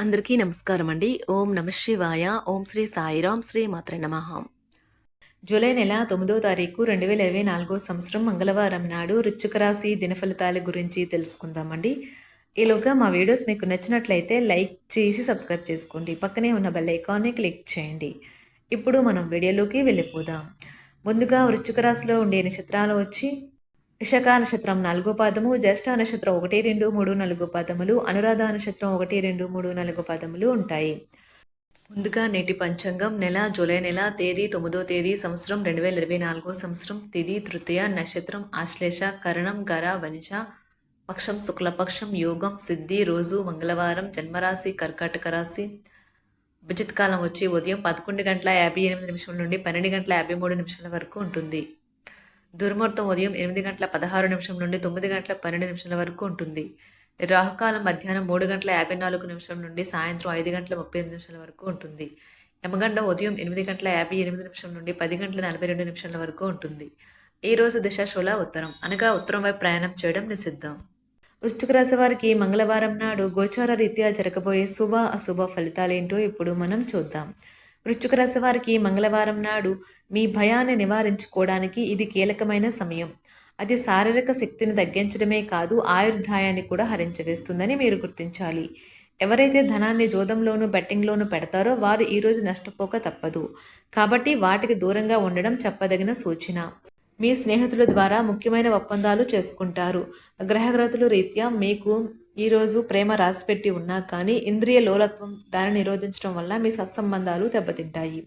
అందరికీ నమస్కారం అండి ఓం నమ శివాయ. ఓం శ్రీ సాయిరాం శ్రీ మాత్ర నమ. జూలై నెల తొమ్మిదో తారీఖు రెండు వేల ఇరవై నాలుగో సంవత్సరం మంగళవారం నాడు రుచిక రాశి దినఫలితాల గురించి తెలుసుకుందామండి. ఈలోగా మా వీడియోస్ మీకు నచ్చినట్లయితే లైక్ చేసి సబ్స్క్రైబ్ చేసుకోండి. పక్కనే ఉన్న బెల్ ఐకాన్ని క్లిక్ చేయండి. ఇప్పుడు మనం వీడియోలోకి వెళ్ళిపోదాం. ముందుగా వృశ్చిక రాశిలో ఉండే నక్షత్రాలు వచ్చి విశాఖ నక్షత్రం నాలుగో పాదము జ్యేష్ఠ నక్షత్రం ఒకటి రెండు మూడు నాలుగు పాదములు అనురాధ నక్షత్రం ఒకటి రెండు మూడు నాలుగు పాదములు ఉంటాయి. ముందుగా నేటి పంచాంగం నెల జూలై నెల తేదీ తొమ్మిదో తేదీ సంవత్సరం రెండు వేల ఇరవై నాలుగో సంవత్సరం తిది తృతీయ నక్షత్రం ఆశ్లేష కరణం గర వనిష పక్షం శుక్లపక్షం యోగం సిద్ధి రోజు మంగళవారం జన్మరాశి కర్కాటక రాశి. అభిజిత్ కాలం వచ్చి ఉదయం పదకొండు గంటల యాభై ఎనిమిది నిమిషం నుండి పన్నెండు గంటల యాభై మూడు నిమిషాల వరకు ఉంటుంది. దుర్ముహూర్తం ఉదయం ఎనిమిది గంటల పదహారు నిమిషం నుండి తొమ్మిది గంటల పన్నెండు నిమిషాల వరకు ఉంటుంది. రాహుకాలం మధ్యాహ్నం మూడు గంటల యాభై నాలుగు నిమిషం నుండి సాయంత్రం ఐదు గంటల ముప్పై ఎనిమిది నిమిషాల వరకు ఉంటుంది. యమగండం ఉదయం ఎనిమిది గంటల యాభై ఎనిమిది నిమిషం నుండి పది గంటల నలభై రెండు నిమిషాల వరకు ఉంటుంది. ఈ రోజు దిశశూల ఉత్తరం. అనగా ఉత్తరం వైపు ప్రయాణం చేయడం నిషిద్ధం. వృష్టిక రాశి వారికి మంగళవారం నాడు గోచార రీత్యా జరగబోయే శుభ అశుభ ఫలితాలేంటో ఇప్పుడు మనం చూద్దాం. వృశ్చిక రాశి వారికి మంగళవారం నాడు మీ భయాన్ని నివారించుకోవడానికి ఇది కీలకమైన సమయం. అది శారీరక శక్తిని తగ్గించడమే కాదు ఆయుర్దాయాన్ని కూడా హరించవేస్తుందని మీరు గుర్తించాలి. ఎవరైతే ధనాన్ని జోదంలోనూ బెట్టింగ్లోనూ పెడతారో వారు ఈరోజు నష్టపోక తప్పదు. కాబట్టి వాటికి దూరంగా ఉండడం చెప్పదగిన సూచన. మీ స్నేహితుల ద్వారా ముఖ్యమైన ఒప్పందాలు చేసుకుంటారు. గ్రహగ్రతుల రీత్యా మీకు ఈరోజు ప్రేమ రాసిపెట్టి ఉన్నా కానీ ఇంద్రియ లోలత్వం దాన్ని నిరోధించడం వల్ల మీ సత్సంబంధాలు దెబ్బతింటాయి.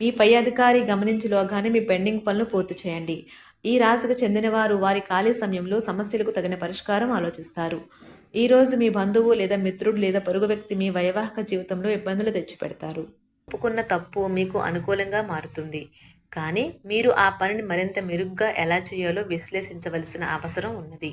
మీ పై అధికారి గమనించలోగానే మీ పెండింగ్ పనులు పూర్తి చేయండి. ఈ రాశికి చెందినవారు వారి ఖాళీ సమయంలో సమస్యలకు తగిన పరిష్కారం ఆలోచిస్తారు. ఈరోజు మీ బంధువు లేదా మిత్రుడు లేదా పొరుగు వ్యక్తి మీ వైవాహిక జీవితంలో ఇబ్బందులు తెచ్చిపెడతారు. ఒప్పుకున్న తప్పు మీకు అనుకూలంగా మారుతుంది. కానీ మీరు ఆ పనిని మరింత మెరుగ్గా ఎలా చేయాలో విశ్లేషించవలసిన అవసరం ఉన్నది.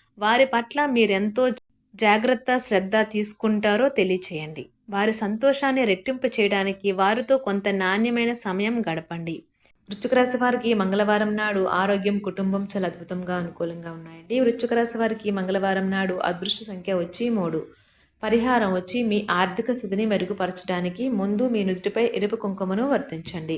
వారి పట్ల మీరెంతో జాగ్రత్త శ్రద్ధ తీసుకుంటారో తెలియచేయండి. వారి సంతోషాన్ని రెట్టింపు చేయడానికి వారితో కొంత నాణ్యమైన సమయం గడపండి. వృశ్చిక రాశి వారికి మంగళవారం నాడు ఆరోగ్యం కుటుంబం చాలా అద్భుతంగా అనుకూలంగా ఉన్నాయండి. వృశ్చిక రాశి వారికి మంగళవారం నాడు అదృష్ట సంఖ్య వచ్చి మూడు. పరిహారం వచ్చి మీ ఆర్థిక స్థితిని మెరుగుపరచడానికి ముందు మీ నుదుటిపై ఎరుపు కుంకుమను వర్తించండి.